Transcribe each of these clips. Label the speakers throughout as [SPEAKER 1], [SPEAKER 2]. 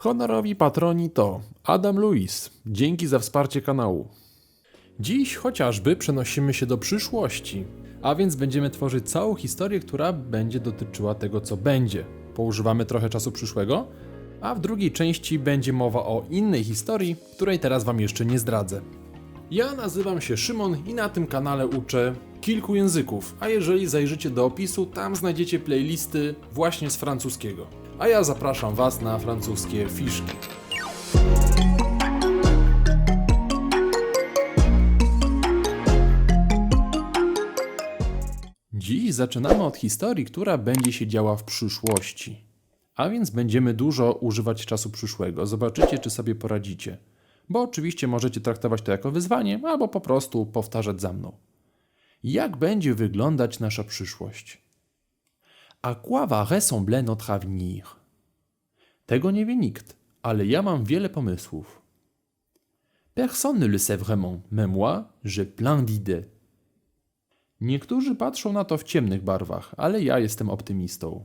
[SPEAKER 1] Honorowi patroni to Adam Luis. Dzięki za wsparcie kanału. Dziś chociażby przenosimy się do przyszłości, a więc będziemy tworzyć całą historię, która będzie dotyczyła tego, co będzie. Poużywamy trochę czasu przyszłego, a w drugiej części będzie mowa o innej historii, której teraz Wam jeszcze nie zdradzę. Ja nazywam się Szymon i na tym kanale uczę kilku języków, a jeżeli zajrzycie do opisu, tam znajdziecie playlisty właśnie z francuskiego. A ja zapraszam Was na francuskie fiszki. Dziś zaczynamy od historii, która będzie się działa w przyszłości. A więc będziemy dużo używać czasu przyszłego. Zobaczycie, czy sobie poradzicie. Bo oczywiście możecie traktować to jako wyzwanie, albo po prostu powtarzać za mną. Jak będzie wyglądać nasza przyszłość? À quoi va ressembler notre avenir? Tego nie wie nikt, ale ja mam wiele pomysłów. Personne ne le sait vraiment, mais moi, j'ai plein d'idées. Niektórzy patrzą na to w ciemnych barwach, ale ja jestem optymistą.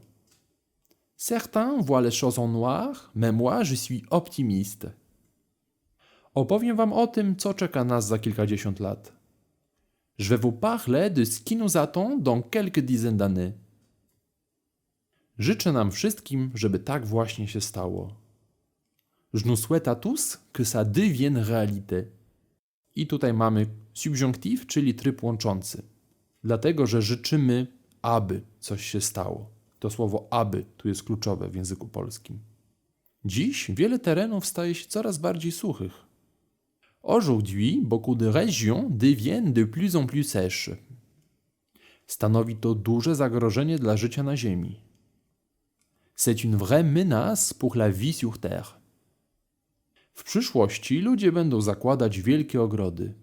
[SPEAKER 1] Certains voient les choses en noir, mais moi, je suis optimiste. Opowiem wam o tym, co czeka nas za kilkadziesiąt lat. Je vais vous parler de ce qui nous attend dans quelques dizaines d'années. Życzę nam wszystkim, żeby tak właśnie się stało. Je nous souhaite à tous que ça devienne réalité. I tutaj mamy subjonctif, czyli tryb łączący. Dlatego, że życzymy, aby coś się stało. To słowo aby tu jest kluczowe w języku polskim. Dziś wiele terenów staje się coraz bardziej suchych. Aujourd'hui, beaucoup de régions deviennent de plus en plus sèches. Stanowi to duże zagrożenie dla życia na Ziemi. C'est une vraie menace pour la vie sur Terre. W przyszłości ludzie będą zakładać wielkie ogrody.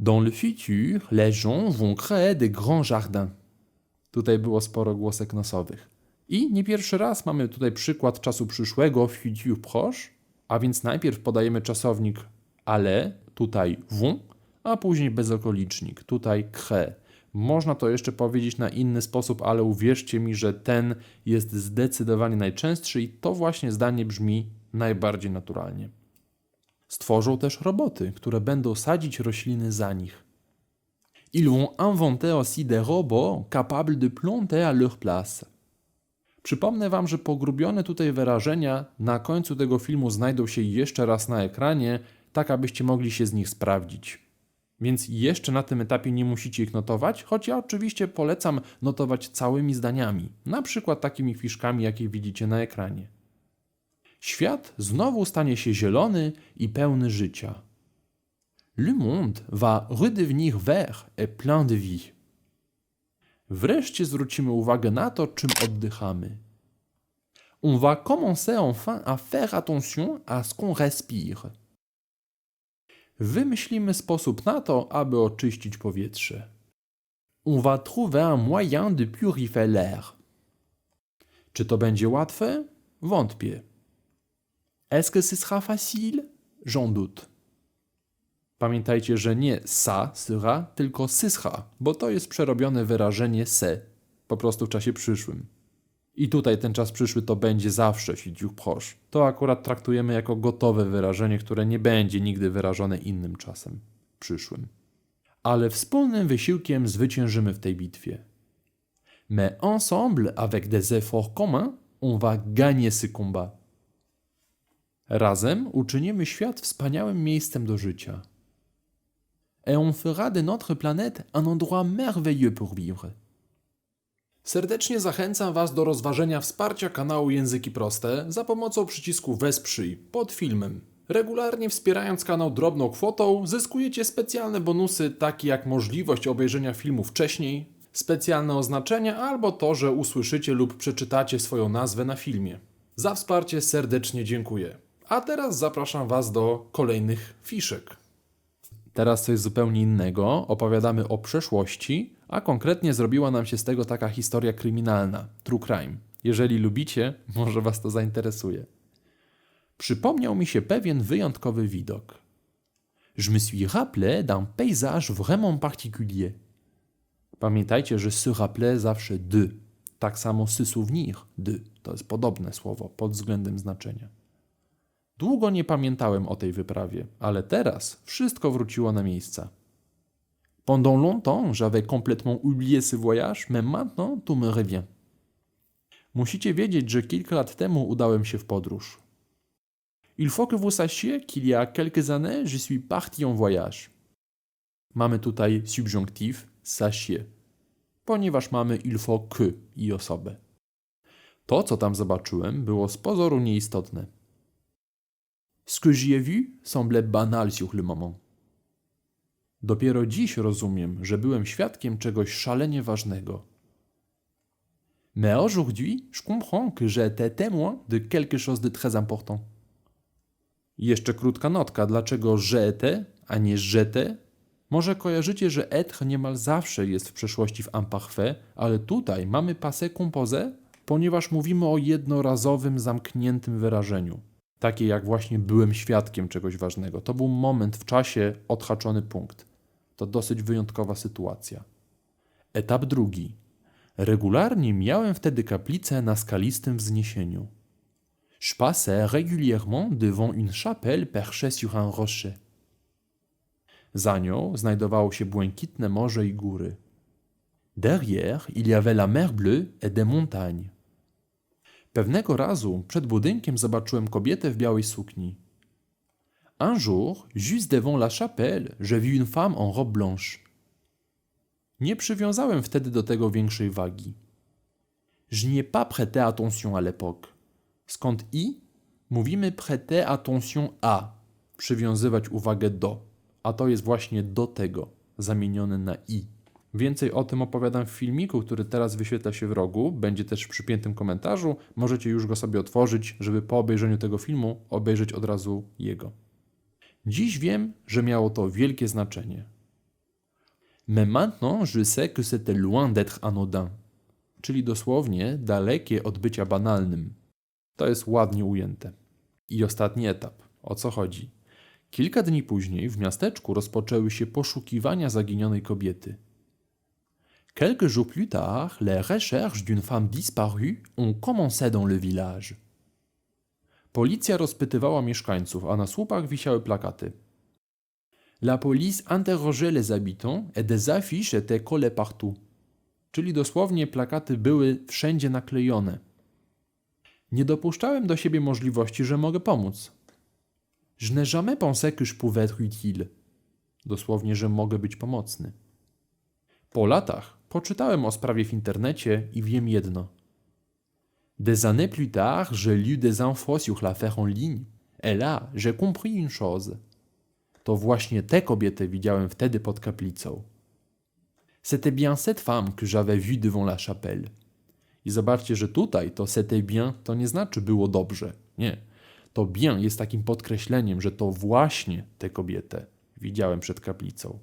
[SPEAKER 1] Dans le futur, les gens vont créer des grands jardins. Tutaj było sporo głosek nosowych. I nie pierwszy raz mamy tutaj przykład czasu przyszłego, futur proche, a więc najpierw podajemy czasownik ale, tutaj vont, a później bezokolicznik, tutaj crée. Można to jeszcze powiedzieć na inny sposób, ale uwierzcie mi, że ten jest zdecydowanie najczęstszy i to właśnie zdanie brzmi najbardziej naturalnie. Stworzą też roboty, które będą sadzić rośliny za nich. Ils vont inventer aussi des robots capables de planter à leur place. Przypomnę Wam, że pogrubione tutaj wyrażenia na końcu tego filmu znajdą się jeszcze raz na ekranie, tak abyście mogli się z nich sprawdzić. Więc jeszcze na tym etapie nie musicie ich notować, choć ja oczywiście polecam notować całymi zdaniami, na przykład takimi fiszkami, jakie widzicie na ekranie. Świat znowu stanie się zielony i pełny życia. Le monde va redevenir vert et plein de vie. Wreszcie zwrócimy uwagę na to, czym oddychamy. On va commencer enfin à faire attention à ce qu'on respire. Wymyślimy sposób na to, aby oczyścić powietrze. On va trouver un moyen de purifier l'air. Czy to będzie łatwe? Wątpię. Est-ce que ce sera facile? J'en doute. Pamiętajcie, że nie sa sera, tylko syscha, bo to jest przerobione wyrażenie se, po prostu w czasie przyszłym. I tutaj ten czas przyszły to będzie zawsze futur proche. To akurat traktujemy jako gotowe wyrażenie, które nie będzie nigdy wyrażone innym czasem przyszłym. Ale wspólnym wysiłkiem zwyciężymy w tej bitwie. Mais ensemble, avec des efforts communs, on va gagner ce combat. Razem uczynimy świat wspaniałym miejscem do życia. Et on fera de notre planète un endroit merveilleux pour vivre. Serdecznie zachęcam Was do rozważenia wsparcia kanału Języki Proste za pomocą przycisku Wesprzyj pod filmem. Regularnie wspierając kanał drobną kwotą, zyskujecie specjalne bonusy, takie jak możliwość obejrzenia filmu wcześniej, specjalne oznaczenia albo to, że usłyszycie lub przeczytacie swoją nazwę na filmie. Za wsparcie serdecznie dziękuję. A teraz zapraszam Was do kolejnych fiszek. Teraz coś zupełnie innego. Opowiadamy o przeszłości, a konkretnie zrobiła nam się z tego taka historia kryminalna, true crime. Jeżeli lubicie, może Was to zainteresuje. Przypomniał mi się pewien wyjątkowy widok. Je me suis rappelé d'un paysage vraiment particulier. Pamiętajcie, że se rappelé zawsze de. Tak samo se souvenir de to jest podobne słowo pod względem znaczenia. Długo nie pamiętałem o tej wyprawie, ale teraz wszystko wróciło na miejsca. Pendant longtemps, j'avais complètement oublié ce voyage, mais maintenant tout me revient. Musicie wiedzieć, że kilka lat temu udałem się w podróż. Il faut que vous sachiez qu'il y a quelques années, je suis parti en voyage. Mamy tutaj subjonctif sachiez, ponieważ mamy il faut que i osobę. To, co tam zobaczyłem, było z pozoru nieistotne. Ce que j'y ai vu semblait banal sur le moment. Dopiero dziś rozumiem, że byłem świadkiem czegoś szalenie ważnego. Mais aujourd'hui, je comprends que été témoin de quelque chose de très important. Jeszcze krótka notka, dlaczego j'étais, a nie j'étais? Może kojarzycie, że être niemal zawsze jest w przeszłości w imparfait, ale tutaj mamy passé composé, ponieważ mówimy o jednorazowym, zamkniętym wyrażeniu. Takie jak właśnie byłem świadkiem czegoś ważnego. To był moment w czasie, odhaczony punkt. To dosyć wyjątkowa sytuacja. Etap drugi. Regularnie miałem wtedy kaplicę na skalistym wzniesieniu. Je passais régulièrement devant une chapelle perchée sur un rocher. Za nią znajdowało się błękitne morze i góry. Derrière, il y avait la mer bleue et des montagnes. Pewnego razu przed budynkiem zobaczyłem kobietę w białej sukni. Un jour, juste devant la chapelle, j'ai vu une femme en robe blanche. Nie przywiązałem wtedy do tego większej wagi. Je n'y ai pas prêté attention à l'époque. Skąd i? Mówimy prêter attention à, przywiązywać uwagę do, a to jest właśnie do tego, zamienione na i. Więcej o tym opowiadam w filmiku, który teraz wyświetla się w rogu, będzie też w przypiętym komentarzu. Możecie już go sobie otworzyć, żeby po obejrzeniu tego filmu obejrzeć od razu jego. Dziś wiem, że miało to wielkie znaczenie. Mais maintenant, je sais que c'était loin d'être anodin. Czyli dosłownie dalekie od bycia banalnym. To jest ładnie ujęte. I ostatni etap. O co chodzi? Kilka dni później w miasteczku rozpoczęły się poszukiwania zaginionej kobiety. Quelques jours plus tard, les recherches d'une femme disparue ont commencé dans le village. Policja rozpytywała mieszkańców, a na słupach wisiały plakaty. La police interrogeait les habitants et des affiches étaient collées partout. Czyli dosłownie plakaty były wszędzie naklejone. Nie dopuszczałem do siebie możliwości, że mogę pomóc. Je n'ai jamais pensé que je pouvais être utile. Dosłownie, że mogę być pomocny. Po latach poczytałem o sprawie w internecie i wiem jedno. Des années plus tard, j'ai lu des infos sur l'affaire en ligne. Et là, j'ai compris une chose. To właśnie tę kobietę widziałem wtedy pod kaplicą. C'était bien cette femme que j'avais vue devant la chapelle. I zobaczcie, że tutaj to c'était bien to nie znaczy było dobrze. Nie. To bien jest takim podkreśleniem, że to właśnie tę kobietę widziałem przed kaplicą.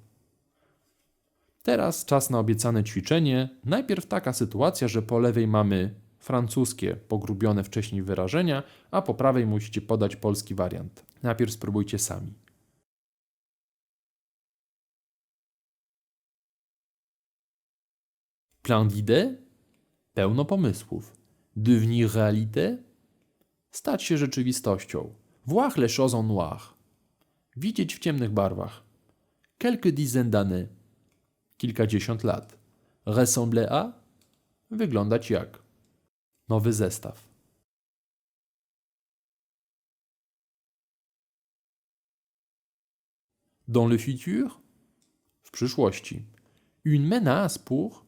[SPEAKER 1] Teraz czas na obiecane ćwiczenie. Najpierw taka sytuacja, że po lewej mamy francuskie, pogrubione wcześniej wyrażenia, a po prawej musicie podać polski wariant. Najpierw spróbujcie sami. Plein d'idées? Pełno pomysłów. Devenir réalité? Stać się rzeczywistością. Voir les choses en noir. Widzieć w ciemnych barwach. Quelques dizaines d'années. Kilkadziesiąt lat. Ressembler à? Wyglądać jak. Nowy zestaw. Dans le futur? W przyszłości. Une menace pour?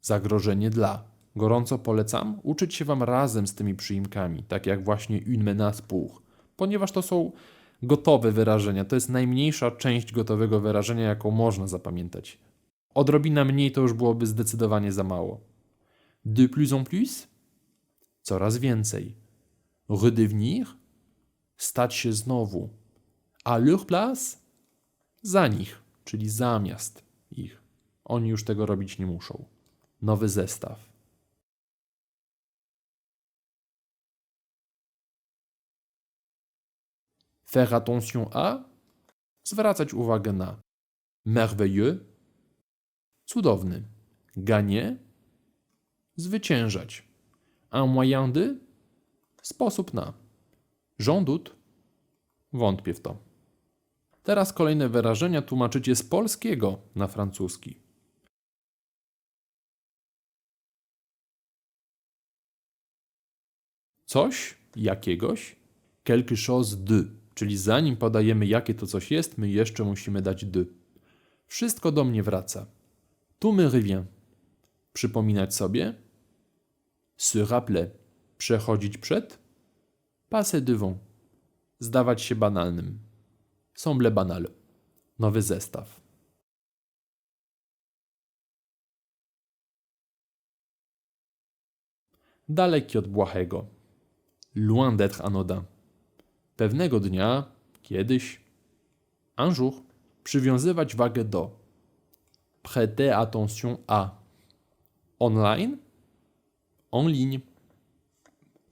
[SPEAKER 1] Zagrożenie dla. Gorąco polecam uczyć się Wam razem z tymi przyimkami, tak jak właśnie une menace pour, ponieważ to są gotowe wyrażenia. To jest najmniejsza część gotowego wyrażenia, jaką można zapamiętać. Odrobina mniej to już byłoby zdecydowanie za mało. De plus en plus? Coraz więcej. Redevenir? Stać się znowu. À leur place? Za nich, czyli zamiast ich. Oni już tego robić nie muszą. Nowy zestaw. Faire attention à? Zwracać uwagę na. Merveilleux? Cudowny. Gagner? zwyciężać. Un moyen de sposób na. J'en doute wątpię w to. Teraz kolejne wyrażenia tłumaczycie z polskiego na francuski. Coś, jakiegoś, quelque chose de, czyli zanim podajemy jakie to coś jest, my jeszcze musimy dać de. Wszystko do mnie wraca. Tu me revient. Przypominać sobie. Se rappeler. Przechodzić przed. Passer devant. Zdawać się banalnym. Semble banal. Nowy zestaw. Daleki od błahego. Loin d'être anodin. Pewnego dnia, kiedyś, un jour, przywiązywać wagę do. Prêter attention à. Online, en ligne.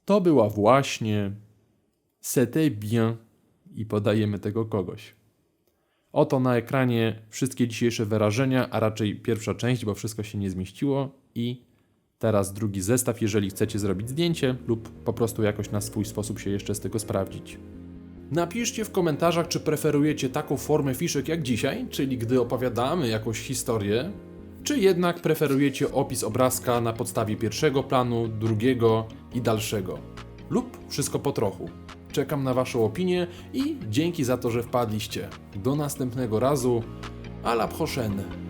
[SPEAKER 1] To była właśnie. C'était bien. I podajemy tego kogoś. Oto na ekranie wszystkie dzisiejsze wyrażenia, a raczej pierwsza część, bo wszystko się nie zmieściło. I teraz drugi zestaw, jeżeli chcecie zrobić zdjęcie lub po prostu jakoś na swój sposób się jeszcze z tego sprawdzić. Napiszcie w komentarzach, czy preferujecie taką formę fiszek jak dzisiaj, czyli gdy opowiadamy jakąś historię, czy jednak preferujecie opis obrazka na podstawie pierwszego planu, drugiego i dalszego, lub wszystko po trochu. Czekam na Waszą opinię i dzięki za to, że wpadliście. Do następnego razu. A la prochaine.